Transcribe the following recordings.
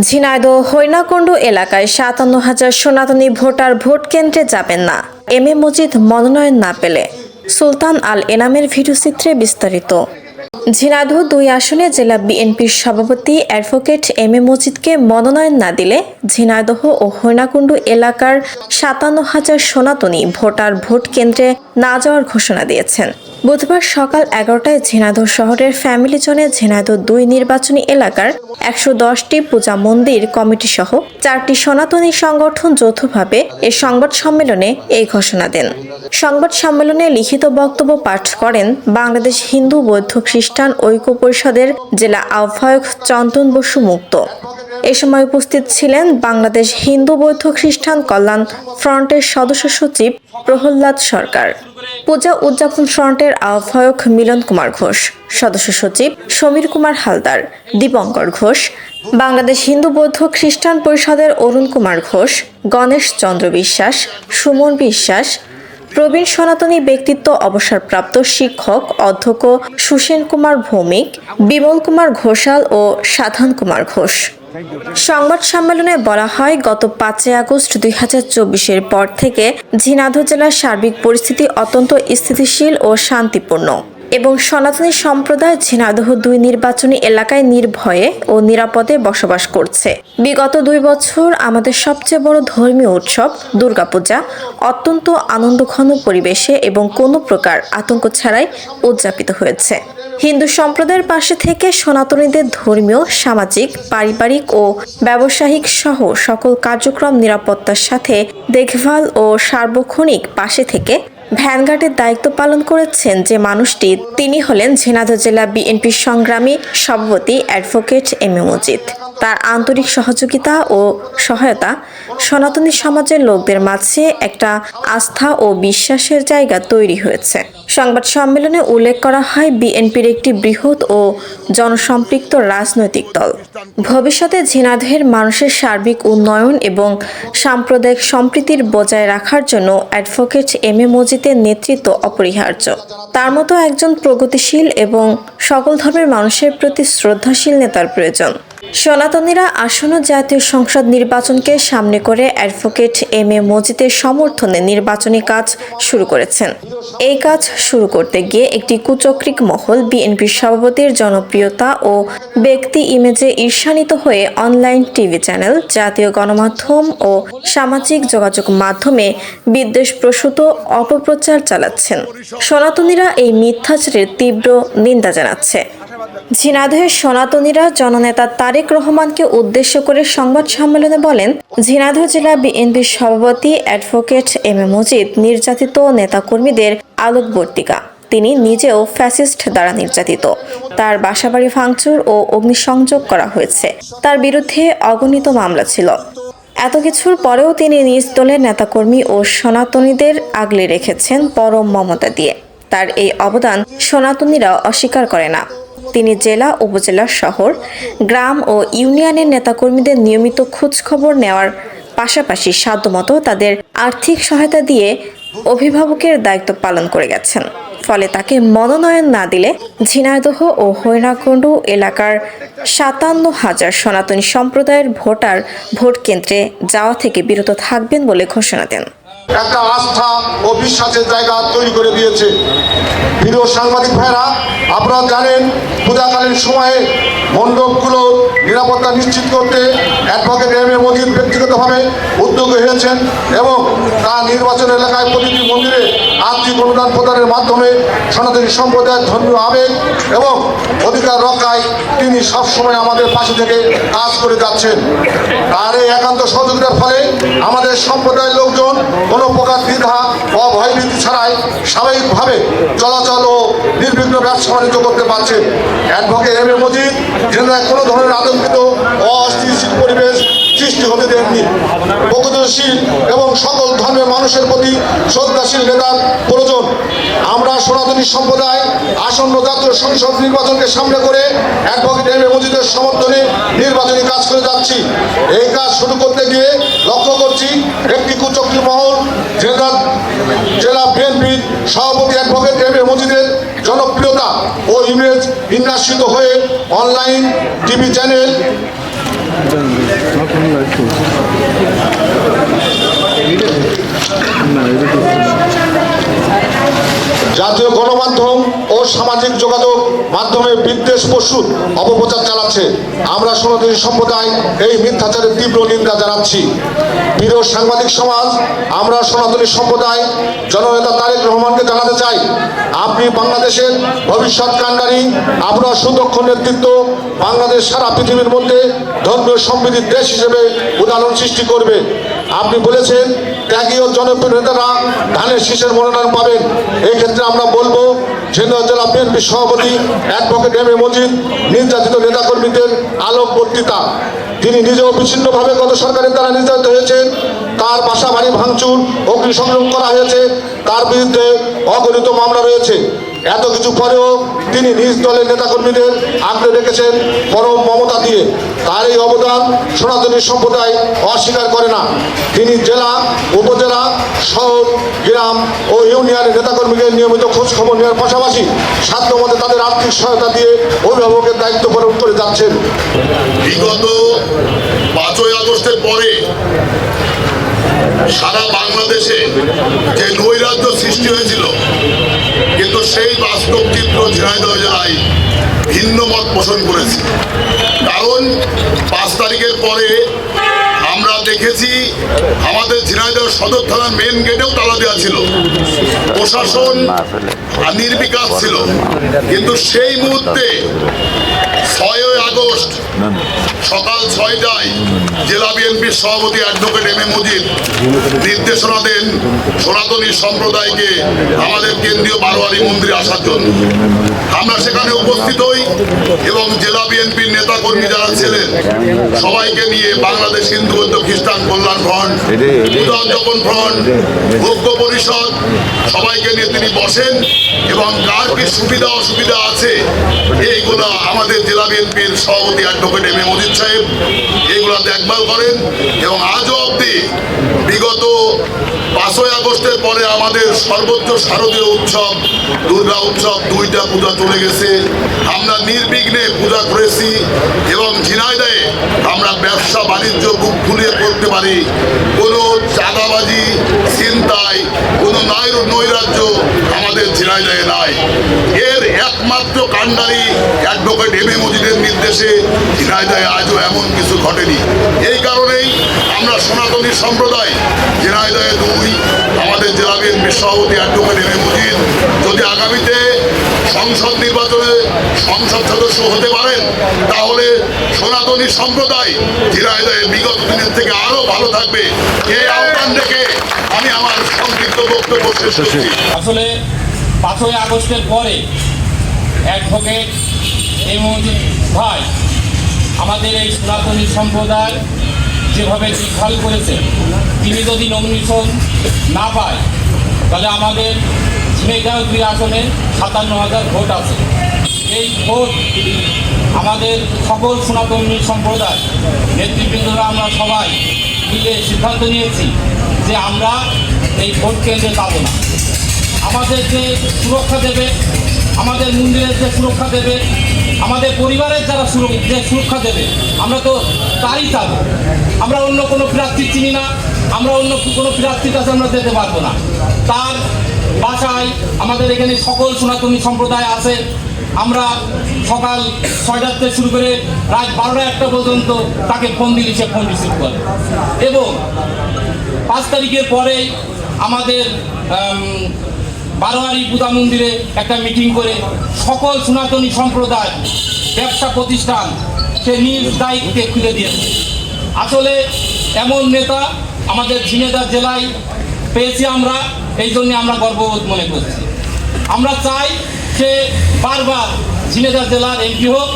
ঝিনাইদহ হৈনাকুণ্ডু এলাকায় সাতান্ন হাজার সনাতনী ভোটার ভোট কেন্দ্রে যাবেন না। এম এ মজিদ মনোনয়ন না পেলে। সুলতান আল এনামের ভিডিওচিত্রে বিস্তারিত। ঝিনাইদহ দুই আসনে জেলা বিএনপির সভাপতি অ্যাডভোকেট এম এ মজিদকে মনোনয়ন না দিলে ঝিনাইদহ ও হৈনাকুণ্ডু এলাকার সাতান্ন হাজার সনাতনী ভোটার ভোট কেন্দ্রে না যাওয়ার ঘোষণা দিয়েছেন। বুধবার সকাল এগারোটায় ঝিনাইদহ শহরের ফ্যামিলি জোনে ঝিনাইদহ দুই নির্বাচনী এলাকার একশো দশটি পূজা মন্দির কমিটি সহ চারটি সনাতনী সংগঠন যৌথভাবে এ সংবাদ সম্মেলনে এই ঘোষণা দেন। সংবাদ সম্মেলনে লিখিত বক্তব্য পাঠ করেন বাংলাদেশ হিন্দু বৌদ্ধ খ্রিস্টান ঐক্য পরিষদের জেলা আহ্বায়ক চন্দন বসু মুক্ত। এ সময় উপস্থিত ছিলেন বাংলাদেশ হিন্দু বৌদ্ধ খ্রিস্টান কল্যাণ ফ্রন্টের সদস্য সচিব প্রহ্লাদ সরকার। পূজা উদযাপন ফ্রন্টের আহ্বায়ক মিলন কুমার ঘোষ, সদস্য সচিব সমীর কুমার হালদার, দীপঙ্কর ঘোষ, বাংলাদেশ হিন্দু বৌদ্ধ খ্রিস্টান পরিষদের অরুণ কুমার ঘোষ, গণেশ চন্দ্র বিশ্বাস, সুমন বিশ্বাস, প্রবীণ সনাতনী ব্যক্তিত্ব অবসরপ্রাপ্ত শিক্ষক অধ্যক্ষ সুসেন কুমার ভৌমিক, বিমল কুমার ঘোষাল ও সাধন কুমার ঘোষ। সংবাদ সম্মেলনে বলা হয়, গত পাঁচই আগস্ট দুই হাজার চব্বিশের পর থেকে ঝিনাইদহ জেলার সার্বিক পরিস্থিতি অত্যন্ত স্থিতিশীল ও শান্তিপূর্ণ এবং সনাতনী সম্প্রদায় ঝিনাইদহ দুই নির্বাচনী এলাকায় নির্ভয়ে ও নিরাপদে বসবাস করছে। বিগত দুই বছর আমাদের সবচেয়ে বড় ধর্মীয় উৎসব দুর্গাপূজা। অত্যন্ত আনন্দঘন পরিবেশে এবং কোনো প্রকার আতঙ্ক ছাড়াই উদযাপিত হয়েছে। হিন্দু সম্প্রদায়ের পাশে থেকে সনাতনীদের ধর্মীয়, সামাজিক, পারিবারিক ও ব্যবসায়িক সহ সকল কার্যক্রম নিরাপত্তার সাথে দেখভাল ও সার্বক্ষণিক পাশে থেকে ভ্যানগার্ডের দায়িত্ব পালন করেছেন যে মানুষটি। তিনি হলেন ঝিনাইদহ জেলা বিএনপি সংগ্রামী সভাপতি অ্যাডভোকেট এম এ মজিদ। তার আন্তরিক সহযোগিতা ও সহায়তা সনাতনী সমাজের লোকদের মাঝে একটা আস্থা ও বিশ্বাসের জায়গা তৈরি হয়েছে। সংবাদ সম্মেলনে উল্লেখ করা হয় বিএনপির একটি বৃহৎ ও জনসম্পৃক্ত রাজনৈতিক দল। ভবিষ্যতে ঝিনাইদহের মানুষের সার্বিক উন্নয়ন এবং সাম্প্রদায়িক সম্প্রীতির বজায় রাখার জন্য অ্যাডভোকেট এম এ মজিদের নেতৃত্ব অপরিহার্য। তার মতো একজন প্রগতিশীল এবং সকল ধর্মের মানুষের প্রতি শ্রদ্ধাশীল নেতার প্রয়োজন। সনাতনীরা আসন্ন জাতীয় সংসদ নির্বাচনকে সামনে করে অ্যাডভোকেট এম এ মজিদের সমর্থনে নির্বাচনী কাজ শুরু করেছেন। এই কাজ শুরু করতে গিয়ে একটি কুচক্রিক মহল, বিএনপির সভাপতির জনপ্রিয়তা ও ব্যক্তি ইমেজে ঈর্ষান্বিত হয়ে অনলাইন টিভি চ্যানেল, জাতীয় গণমাধ্যম ও সামাজিক যোগাযোগ মাধ্যমে বিদ্বেষপ্রসূত অপপ্রচার চালাচ্ছেন। সনাতনীরা এই মিথ্যাচারের তীব্র নিন্দা জানাচ্ছে। ঝিনাইদহের সনাতনীরা জননেতা তারেক রহমানকে উদ্দেশ্য করে সংবাদ সম্মেলনে বলেন, ঝিনাইদহ জেলা বিএনপির সভাপতি অ্যাডভোকেট এম এ মজিদ নির্যাতিত নেতাকর্মীদের আলোকবর্তিকা। তিনি নিজেও ফ্যাসিস্ট দ্বারা নির্যাতিত। তার বাসাবাড়ি ভাঙচুর ও অগ্নিসংযোগ করা হয়েছে। তার বিরুদ্ধে অগণিত মামলা ছিল। এত কিছুর পরেও তিনি নিজ দলের নেতাকর্মী ও সনাতনীদের আগলে রেখেছেন পরম মমতা দিয়ে। তার এই অবদান সনাতনীরা অস্বীকার করে না। তিনি জেলা, উপজেলা, শহর, গ্রাম ও ইউনিয়নের নেতাকর্মীদের নিয়মিত খোঁজখবর নেওয়ার পাশাপাশি সাধ্যমতো তাদের আর্থিক সহায়তা দিয়ে অভিভাবকের দায়িত্ব পালন করে গেছেন। ফলে তাকে মনোনয়ন না দিলে ঝিনাইদহ ও হৈনাকুণ্ডু এলাকার সাতান্ন হাজার সনাতনী সম্প্রদায়ের ভোটার ভোট কেন্দ্রে যাওয়া থেকে বিরত থাকবেন বলে ঘোষণা দেন। একটা আস্থা ও বিশ্বাসের জায়গা তৈরি করে দিয়েছে। প্রিয় সাংবাদিক ভাইরা আপনারা জানেন পূজাকালীন সময়ে মণ্ডপগুলো নিরাপত্তা নিশ্চিত করতে অ্যাডভোকেট এম এ মজিদ ব্যক্তিগতভাবে উদ্যোগী হয়েছেন এবং তা নির্বাচন এলাকায় প্রতিটি মন্দিরে আর্থিক অনুদান প্রদানের মাধ্যমে সনাতনী সম্প্রদায়ের ধর্মীয় আবেগ এবং অধিকার রক্ষায় তিনি সবসময় আমাদের পাশে থেকে কাজ করে যাচ্ছেন। তার এই একান্ত সহযোগিতার ফলে আমাদের সম্প্রদায়ের লোকজন দ্বিধা বা ভয়ভীতি ছাড়াই স্বাভাবিকভাবে চলাচল ও নির্বিঘ্ন ব্যবসা বাণিজ্য করতে পারছেন অ্যাডভোকেট এম এ মজিদ, যেন কোনো ধরনের আতঙ্কিত অস্থিরশীল পরিবেশ সৃষ্টি হতে দেননি। প্রগতিশীল এবং সকল ধর্মের মানুষের প্রতি শ্রদ্ধাশীল নেতার প্রয়োজন। সনাতনী সম্প্রদায় আসন্ন জাতীয় সংসদ নির্বাচনকে সামনে করে অ্যাডভোকেট এম এ মজিদের সমর্থনে নির্বাচনী কাজ করে যাচ্ছি। এই কাজ শুরু করতে গিয়ে লক্ষ্য করছি একটি কুচক্রী মহল, জেলা জেলা বিএনপির সভাপতি অ্যাডভোকেট এম এ মজিদের জনপ্রিয়তা ও ইমেজ বিন্যাসিত হয়ে অনলাইন টিভি চ্যানেল গণমাধ্যম ও সামাজিক যোগাযোগ মাধ্যমে বিদ্বেষ প্রসূত অপপ্রচার চালাচ্ছে। আমরা সনাতনী সম্প্রদায় এই মিথ্যাচারের তীব্র নিন্দা জানাচ্ছি। প্রিয় সাংবাদিক সমাজ, আমরা সনাতনী সম্প্রদায় জননেতা তারেক রহমানকে জানাতে চাই, আপনি বাংলাদেশের ভবিষ্যৎ কাণ্ডারী, আপনার সুদক্ষ নেতৃত্ব বাংলাদেশ সারা পৃথিবীর মধ্যে ধর্মীয় সমৃদ্ধির দেশ হিসেবে উদাহরণ সৃষ্টি করবে। আপনি বলেছেন, ত্যাগী ও জনপ্রিয় নেতারা ধানের শীষের মনোনয়ন পাবেন। এই ক্ষেত্রে আমরা বলব, ঝিনাইদহ জেলা বিএনপি সভাপতি অ্যাডভোকেট এম এ মজিদ, নির্যাতিত নেতাকর্মীদের আলোক বক্তৃতা তিনি নিজেও বিচ্ছিন্নভাবে গত সরকারের দ্বারা নির্যাতিত হয়েছেন। তার বাসা বাড়ি ভাঙচুর, অগ্নিসংযোগ করা হয়েছে। তার বিরুদ্ধে অগণিত মামলা রয়েছে। এত কিছু পরেও তিনি নিজ দলের নেতাকর্মীদের আগ্রহ রেখেছেন পরম মমতা দিয়ে। তার এই অবদান সনাতনী সম্প্রদায় অস্বীকার করে না। তিনি জেলা, উপজেলা শহর গ্রাম ও ইউনিয়নের নেতাকর্মীদের নিয়মিত খোঁজখবর নেওয়ার পাশাপাশি সাধ্যমতো তাদের আর্থিক সহায়তা দিয়ে অভিভাবকের দায়িত্ব পালন করে যাচ্ছেন। বিগত পাঁচই আগস্টের পরে সারা বাংলাদেশে যে নৈরাজ্য সৃষ্টি হয়েছিল, কিন্তু সেই বাস্তব চিত্র ঝিনাইদহ জেলায় ভিন্ন মত পোষণ করেছে। কারণ পাঁচ তারিখের পরে আমরা দেখেছি আমাদের ঝিনাইদহ সদর থানার মেন গেটেও তালা দেওয়া ছিল। প্রশাসন নির্বিকাশ ছিল। কিন্তু সেই মুহূর্তে ছয়ই আগস্ট সকাল ছয়টায় জেলা বিএনপির সভাপতি অ্যাডভোকেট এম এ মজিদ নির্দেশনা দেন সনাতনী সম্প্রদায়কে আমাদের কেন্দ্রীয় বারোয়ারি মন্দিরে আসার জন্য। আমরা সেখানে উপস্থিত হই এবং জেলা বিএনপির নেতাকর্মী যারা ছিলেন, সবাইকে নিয়ে বাংলাদেশ হিন্দু বৌদ্ধ খ্রিস্টান কল্যাণ ফ্রন্ট উদাহরণ ফ্রন্ট ঐক্য পরিষদ তিনি বসেন এবং কার কি সুবিধা অসুবিধা আছে, এইগুলো আমাদের জেলা বিএনপির সভাপতি অ্যাডভোকেট এম এ মজিদ সাহেব, এইগুলো দেখভাল করেন এবং আজও অবধি বিগত পাঁচই আগস্টের পরে আমাদের সর্বোচ্চ শারদীয় উৎসব, দুর্গা উৎসব, দুইটা পূজা চলে গেছে। আমরা নির্বিঘ্নে পূজা করেছি এবং আমরা ব্যবসা বাণিজ্য বুক করতে পারি। কোনো চাঁদাবাজি চিন্তায় কোনো নাইর নৈরাজ্য আমাদের ঝিনাইদহে নাই। এর একমাত্র কাণ্ডারি অ্যাডভোকেট এম এ মজিদের নির্দেশে ঝিনাইদহে আজও এমন কিছু ঘটেনি। এই কারণেই আমরা সনাতনী সম্প্রদায় ঝিনাইদহে দুই আমাদের জেলা বিএনপির সভাপতি অ্যাডভোকেট এম এ মজিদ যদি আগামীতে সংসদ নির্বাচনে সংসদ সদস্য হতে পারেন তাহলে সনাতনী সম্প্রদায় ঝিনাইদহে বিগত দিনের থেকে আরও ভালো থাকবে। এই আহ্বান রেখে আমি আমার সংক্ষিপ্ত বক্তব্য শেষ করছি। আসলে পাঁচই আগস্টের পরে অ্যাডভোকেট এই মজিদ ভাই আমাদের এই সনাতনী সম্প্রদায় যেভাবে দেখভাল করেছে, তিনি যদি নমিনেশন না পায়, তাহলে আমাদের ঝিনাইদহ দুই আসনে সাতান্ন হাজার ভোট আছে। এই ভোট আমাদের সকল সনাতনী সম্প্রদায়, নেতৃবৃন্দরা আমরা সবাই মিলে সিদ্ধান্ত নিয়েছি যে আমরা এই ভোট কেন্দ্রে যাব না। আমাদের যে সুরক্ষা দেবে, আমাদের মন্দিরের যে সুরক্ষা দেবে আমাদের পরিবারের যারা সুরক্ষা দেবে আমরা তো তারই চাবো আমরা অন্য কোনো প্রার্থী চিনি না আমরা অন্য কোনো প্রার্থীর কাছে আমরা যেতে পারব না। তার বাসায় আমাদের এখানে সকল সনাতনী সম্প্রদায় আছে। আমরা সকাল ছয়টার থেকে শুরু করে রাত বারোটা একটা পর্যন্ত তাকে ফোন দিলে সে ফোন রিসিভ করে। এবং পাঁচ তারিখের পরে আমাদের আম, বারোয়ারি পূজা মন্দিরে একটা মিটিং করে সকল সনাতনী সম্প্রদায়, ব্যবসা প্রতিষ্ঠান, সে নিজ দায়িত্বে খুলে দিয়েছে। আসলে এমন নেতা আমাদের ঝিনেদা জেলায় পেয়েছি আমরা, এই জন্যে আমরা গর্ববোধ মনে করছি। আমরা চাই সে বারবার ঝিনেদা জেলার এমপি হোক,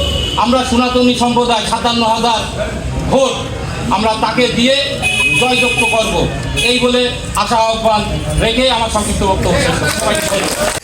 আমরা সনাতনী সম্প্রদায় সাতান্ন হাজার ভোট আমরা তাকে দিয়ে জয়যুক্ত করব। এই বলে আশা আহ্বান রেখে আমার সংক্ষিপ্ত বক্তব্য